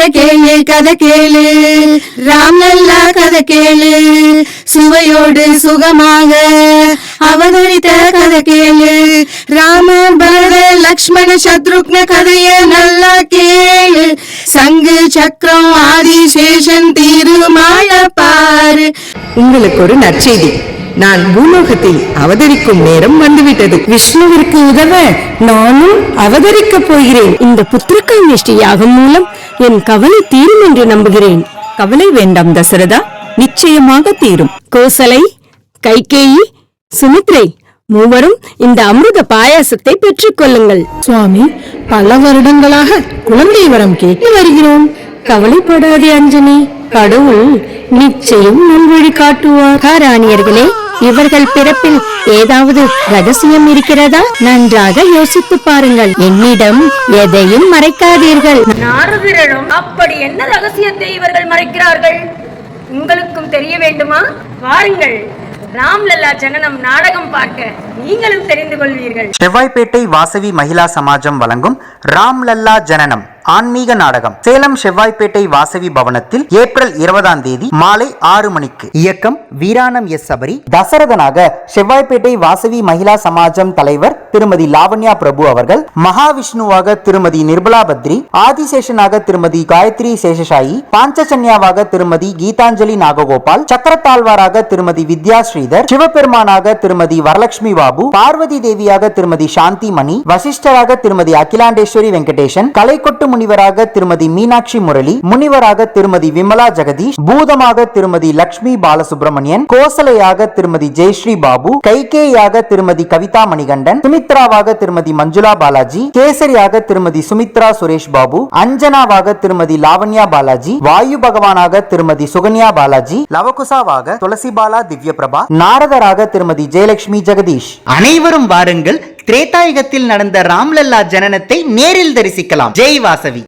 கதை கேளு கதை கேளு. ராம்லல்லா கதை கேளு. சுவையோடு சுகமாக அவதரித்த கதை கேளு. ராம பரத லக்ஷ்மண சத்ருக்ன கதைய நல்லா கேளு. சங்கு சக்கரம் ஆதிசேஷன் திருமால பாரு. உங்களுக்கு ஒரு நற்செய்தி. நான் பூலோகத்தில் அவதரிக்கும் நேரம் வந்துவிட்டது. விஷ்ணுவிற்கு உதவ நானும் அவதரிக்கப் போகிறேன். இந்த புத்திரகாமேஷ்டி யாகம் மூலம் என் கவலை தீரும் என்று நம்புகிறேன். கவலை வேண்டாம் தசரதா. நிச்சயமாக தீரும். கோசலை கைகேயி சுமித்ரை மூவரும் இந்த அமிர்த பாயாசத்தை பெற்றுக் கொள்ளுங்கள். சுவாமி பல வருடங்களாக குழந்தை வரம் கேட்டு வருகிறோம். கவலைப்படாதே அஞ்சனி. கடவுள் நிச்சயம் நல்வழி காட்டுவார். ராணியர்களே இவர்கள் பிறப்பில் ஏதாவது ரகசியம் இருக்கிறதா? நன்றாக யோசித்து பாருங்கள். என்னிடம் எதையும் மறைக்காதீர்கள். நாரதரிடம் அப்படி என்ன ரகசியத்தை இவர்கள் மறைக்கிறார்கள்? உங்களுக்கும் தெரிய வேண்டுமா? வாருங்கள். ராம்லல்லா ஜனனம் நாடகம் பார்க்க நீங்களும் தெரிந்து கொள்வீர்கள். செவ்வாய்ப்பேட்டை வாசவி மகிழா சமாஜம் வழங்கும் ராம்லல்லா ஜனனம் ஆன்மீக நாடகம். சேலம் செவ்வாய்ப்பேட்டை வாசவி பவனத்தில் ஏப்ரல் இருபதாம் தேதி மாலை ஆறு மணிக்கு. இயக்கம் வீராணம் எஸ் சபரி. தசரதனாக செவ்வாய்ப்பேட்டை வாசவி மகிழா சமாஜம் தலைவர் திருமதி லாவண்யா பிரபு அவர்கள் மகாவிஷ்ணுவாக திருமதி நிர்மலா பத்ரி ஆதிசேஷனாக திருமதி காயத்ரி சேஷசாயி பாஞ்சசன்யாவாக திருமதி கீதாஞ்சலி நாககோபால் சக்கரத்தாழ்வாராக திருமதி வித்யா ஸ்ரீதர் சிவபெருமானாக திருமதி வரலட்சுமி பாபு பார்வதி தேவியாக திருமதி சாந்தி மணி வசிஷ்டராக திருமதி அகிலாண்டேஸ்வரி வெங்கடேசன் கலைக்கொட்டு முனிவராக திருமதி மீனாட்சி முரளி முனிவராக திருமதி விமலா ஜெகதீஷ் பூதமாக திருமதி லட்சுமி பாலசுப்ரமணியன் கோசலையாக திருமதி ஜெயஸ்ரீ பாபு கைகேயாக திருமதி கவிதா மணிகண்டன் சுமித்ராவாக திருமதி மஞ்சுளா பாலாஜி கேசரியாக திருமதி சுமித்ரா சுரேஷ் பாபு அஞ்சனாவாக திருமதி லாவண்யா பாலாஜி வாயு பகவானாக திருமதி சுகன்யா பாலாஜி லவகுசாவாக துளசி பாலா திவ்ய பிரபா நாரதராக திருமதி ஜெயலட்சுமி ஜெகதீஷ். அனைவரும் வாருங்கள் திரேதாயுகத்தில் நடந்த ராம்லல்லா ஜனனத்தை நேரில் தரிசிக்கலாம். ஜெய் வாசவி.